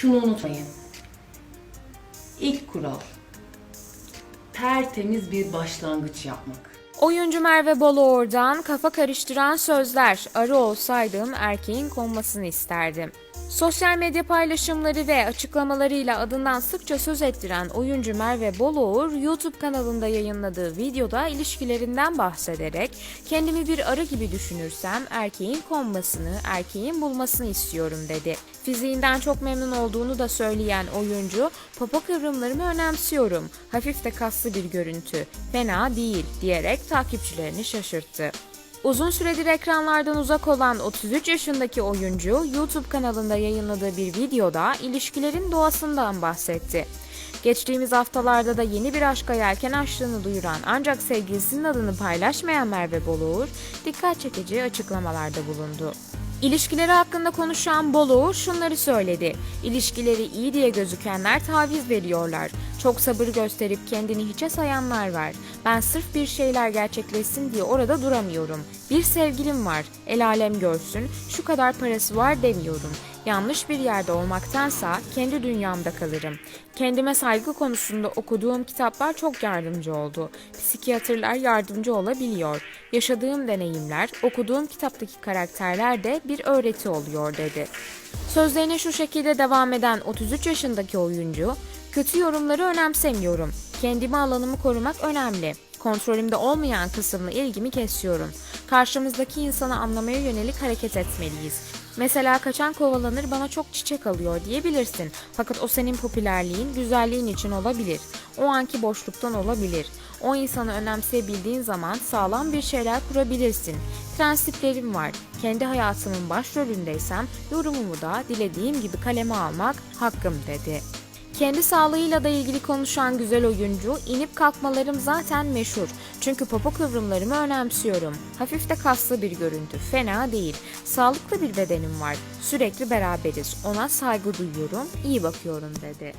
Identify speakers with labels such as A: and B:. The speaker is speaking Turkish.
A: Şunu unutmayın. İlk kural. Tertemiz bir başlangıç yapmak.
B: Oyuncu Merve Boluğur'dan kafa karıştıran sözler. Arı olsaydım erkeğin konmasını isterdim. Sosyal medya paylaşımları ve açıklamalarıyla adından sıkça söz ettiren oyuncu Merve Boluğur, YouTube kanalında yayınladığı videoda ilişkilerinden bahsederek kendimi bir arı gibi düşünürsem erkeğin konmasını, erkeğin bulmasını istiyorum dedi. Fiziğinden çok memnun olduğunu da söyleyen oyuncu, popo kıvrımlarımı önemsiyorum. Hafif de kaslı bir görüntü. Fena değil diyerek takipçilerini şaşırttı. Uzun süredir ekranlardan uzak olan 33 yaşındaki oyuncu YouTube kanalında yayınladığı bir videoda ilişkilerin doğasından bahsetti. Geçtiğimiz haftalarda da yeni bir aşka yelken açtığını duyuran ancak sevgilisinin adını paylaşmayan Merve Boluğur dikkat çekici açıklamalarda bulundu. İlişkileri hakkında konuşan Boluğur şunları söyledi. İlişkileri iyi diye gözükenler taviz veriyorlar. Çok sabır gösterip kendini hiçe sayanlar var. Ben sırf bir şeyler gerçekleşsin diye orada duramıyorum. Bir sevgilim var. El alem görsün. Şu kadar parası var demiyorum. Yanlış bir yerde olmaktansa kendi dünyamda kalırım. Kendime saygı konusunda okuduğum kitaplar çok yardımcı oldu. Psikiyatrlar yardımcı olabiliyor. Yaşadığım deneyimler, okuduğum kitaptaki karakterler de bir öğreti oluyor dedi. Sözlerine şu şekilde devam eden 33 yaşındaki oyuncu, kötü yorumları önemsemiyorum. Kendimi alanımı korumak önemli. Kontrolümde olmayan kısımla ilgimi kesiyorum. Karşımızdaki insanı anlamaya yönelik hareket etmeliyiz. Mesela kaçan kovalanır bana çok çiçek alıyor diyebilirsin. Fakat o senin popülerliğin, güzelliğin için olabilir. O anki boşluktan olabilir. O insanı önemseyebildiğin zaman sağlam bir şeyler kurabilirsin. Prensiplerim var. Kendi hayatımın başrolündeysem yorumumu da dilediğim gibi kaleme almak hakkım dedi. Kendi sağlığıyla da ilgili konuşan güzel oyuncu, inip kalkmalarım zaten meşhur. Çünkü popo kıvrımlarımı önemsiyorum. Hafif de kaslı bir görüntü, fena değil. Sağlıklı bir bedenim var. Sürekli beraberiz. Ona saygı duyuyorum, iyi bakıyorum dedi.